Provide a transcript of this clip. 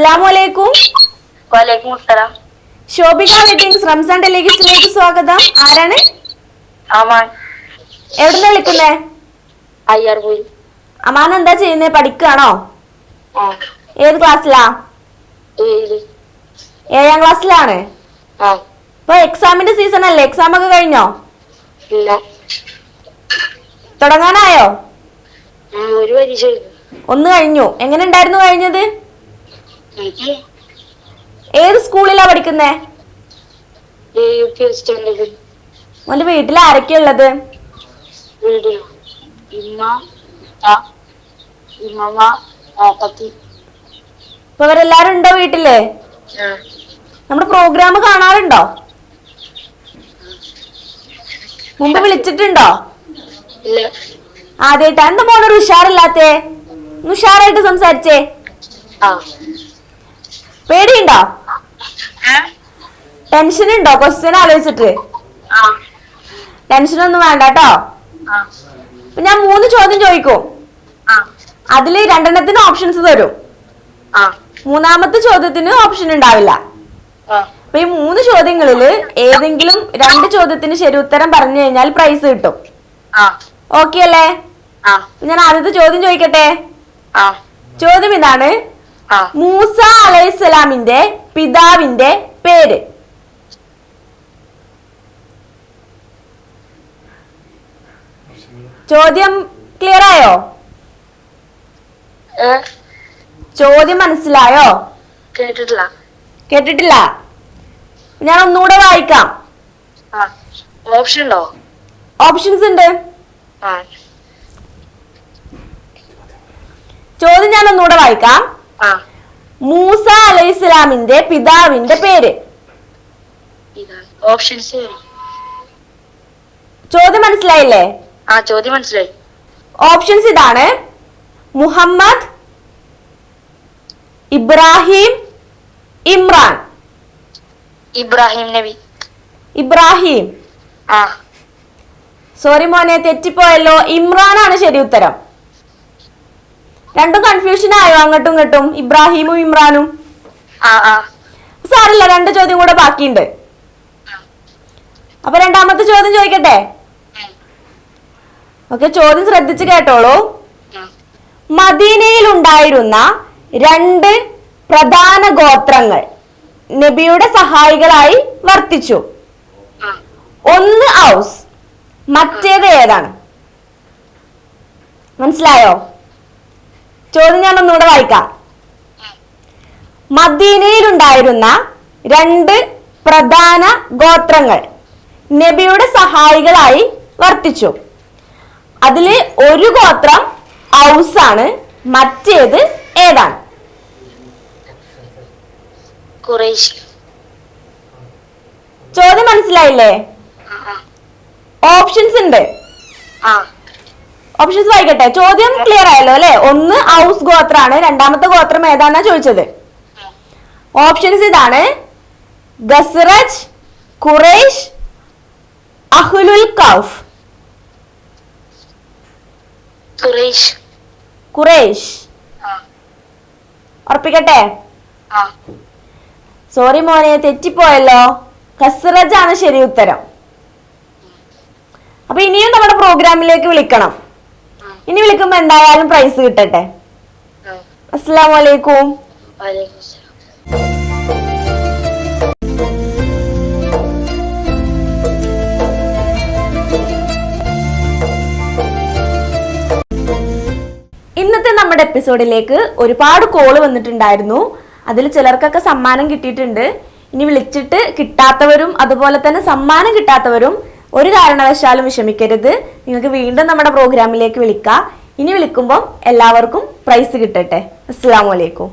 അസ്സാം വലൈക്കും അസ്സലാം. ശോഭിക വെഡിങ്സ് റംസാൻ ഡെലിഗേറ്റ്സിലേക്ക് സ്വാഗതം. ആരാണ്? അമാൻ. എവിടുന്ന് വിളിക്കുന്നേ? അയ്യാർ പോയി അമാൻ എന്താ ചെയ്യുന്നേ? പഠിക്കുകയാണോ ഏത് ക്ലാസ്സിലാ? ഏഴാം ക്ലാസ്സിലാണ്. ഇപ്പൊ എക്സാമിന്റെ സീസൺ അല്ലേ? എക്സാം ഒക്കെ കഴിഞ്ഞോ? ഇല്ല. തുടങ്ങാനായോ? ഒരു പരീക്ഷ ഒന്ന് കഴിഞ്ഞു. എങ്ങനെ ഉണ്ടായിരുന്നു കഴിഞ്ഞത്? ഏത് സ്കൂളിലാ പഠിക്കുന്നേ? ഓന്റെ വീട്ടിൽ ആരൊക്കെയാ ഉള്ളത്? ഇപ്പൊ ഉണ്ടോ വീട്ടിൽ? നമ്മുടെ പ്രോഗ്രാം കാണാറുണ്ടോ? മുമ്പ് വിളിച്ചിട്ടുണ്ടോ? ആദ്യമായിട്ടാ എന്താ മോനൊരു ഉഷാറില്ലാത്തേ? ഉഷാറായിട്ട് സംസാരിച്ചേ. പേടിയുണ്ടോ? ടെൻഷൻ ഉണ്ടോ ക്വസ്റ്റ്യൻ ആലോചിച്ചിട്ട്. ടെൻഷൻ ഒന്നും വേണ്ട കേട്ടോ. ഞാൻ മൂന്ന് ചോദ്യം ചോദിക്കും. അതിൽ രണ്ടെണ്ണത്തിന് ഓപ്ഷൻസ് തരും. മൂന്നാമത്തെ ചോദ്യത്തിന് ഓപ്ഷൻ ഉണ്ടാവില്ല. അപ്പൊ ഈ മൂന്ന് ചോദ്യങ്ങളിൽ ഏതെങ്കിലും രണ്ട് ചോദ്യത്തിന് ശരി ഉത്തരം പറഞ്ഞു കഴിഞ്ഞാൽ പ്രൈസ് കിട്ടും. ഓക്കെ അല്ലേ? ഞാൻ ആദ്യത്തെ ചോദ്യം ചോദിക്കട്ടെ? ചോദ്യം ഇതാണ്. മൂസ അലൈസലാമിന്റെ പിതാവിന്റെ പേര്. ചോദ്യം ക്ലിയർ ആയോ? ചോദ്യം മനസ്സിലായോ? കേട്ടിട്ടില്ല. കേട്ടിട്ടില്ല. ഞാൻ ഒന്നുകൂടെ വായിക്കാം. ഓപ്ഷൻ ഉണ്ടോ? ഓപ്ഷൻസ് ഉണ്ട്. ചോദ്യം ഞാൻ ഒന്നുകൂടെ വായിക്കാം. മൂസ അലൈഹിസ്സലാമിന്റെ പിതാവിന്റെ പേര്. ഓപ്ഷൻസ് ചോദ്യം മനസ്സിലായില്ലേ? ആ ചോദ്യം മനസ്സിലായി. ഓപ്ഷൻസ് ഇതാണ്. മുഹമ്മദ് ഇബ്രാഹിം ഇമ്രാൻ. ഇബ്രാഹിം നബി. ഇബ്രാഹിം. ആ. സോറി മോനെ തെറ്റിപ്പോയല്ലോ. ഇമ്രാൻ ആണ് ശരി ഉത്തരം. രണ്ടും കൺഫ്യൂഷൻ ആയോ? അങ്ങോട്ടും ഇങ്ങോട്ടും. ഇബ്രാഹിമും ഇമ്രാനും. സാറില്ല രണ്ട് ചോദ്യം കൂടെ ബാക്കിയുണ്ട്. അപ്പൊ രണ്ടാമത്തെ ചോദ്യം ചോദിക്കട്ടെ? ഓക്കെ ചോദ്യം ശ്രദ്ധിച്ച് കേട്ടോളൂ. മദീനയിൽ ഉണ്ടായിരുന്ന രണ്ട് പ്രധാന ഗോത്രങ്ങൾ നബിയുടെ സഹായികളായി വർത്തിച്ചു. ഒന്ന് ഔസ് മറ്റേത് ഏതാണ്? മനസ്സിലായോ? ചോദ്യം ഞാൻ ഒന്നുകൂടെ വായിക്കാം. മദീനയിലുണ്ടായിരുന്ന രണ്ട് പ്രധാന ഗോത്രങ്ങൾ നബിയുടെ സഹായികളായി വർത്തിച്ചു. അതിൽ ഒരു ഗോത്രം ഔസ് ആണ് മറ്റേത് ഏതാണ്? ചോദ്യം മനസ്സിലായില്ലേ? ഓപ്ഷൻസ് ഉണ്ട്. ആ. ഓപ്ഷൻസ് വായിക്കട്ടെ. ചോദ്യം ക്ലിയർ ആയല്ലോ അല്ലെ? ഒന്ന് ഔസ് ഗോത്രാണ് രണ്ടാമത്തെ ഗോത്രം ഏതാണെന്നാ ചോദിച്ചത്? ഓപ്ഷൻസ് ഇതാണ്. ഗസ്റജ് ഖുറൈഷ് അഹ്ലുൽ കൗഫ് ഖുറൈഷ്. ഉറപ്പിക്കട്ടെ? സോറി മോനെ തെറ്റിപ്പോയല്ലോ. ഖസ്റജ് ആണ് ശരി ഉത്തരം. അപ്പൊ ഇനിയും നമ്മുടെ പ്രോഗ്രാമിലേക്ക് വിളിക്കണം. ഇനി വിളിക്കുമ്പോ എന്തായാലും പ്രൈസ് കിട്ടട്ടെ. അലൈക്കും വലൈക്കും ഇന്നത്തെ നമ്മുടെ എപ്പിസോഡിലേക്ക് ഒരുപാട് കോൾ വന്നിട്ടുണ്ടായിരുന്നു. അതിൽ ചിലർക്കൊക്കെ സമ്മാനം കിട്ടിയിട്ടുണ്ട്. ഇനി വിളിച്ചിട്ട് കിട്ടാത്തവരും അതുപോലെ തന്നെ സമ്മാനം കിട്ടാത്തവരും ഒരു കാരണവശാലും വിഷമിക്കരുത്. നിങ്ങൾക്ക് വീണ്ടും നമ്മുടെ പ്രോഗ്രാമിലേക്ക് വിളിക്കാം. ഇനി വിളിക്കുമ്പോൾ എല്ലാവർക്കും പ്രൈസ് കിട്ടട്ടെ. അസ്സാം വലൈക്കും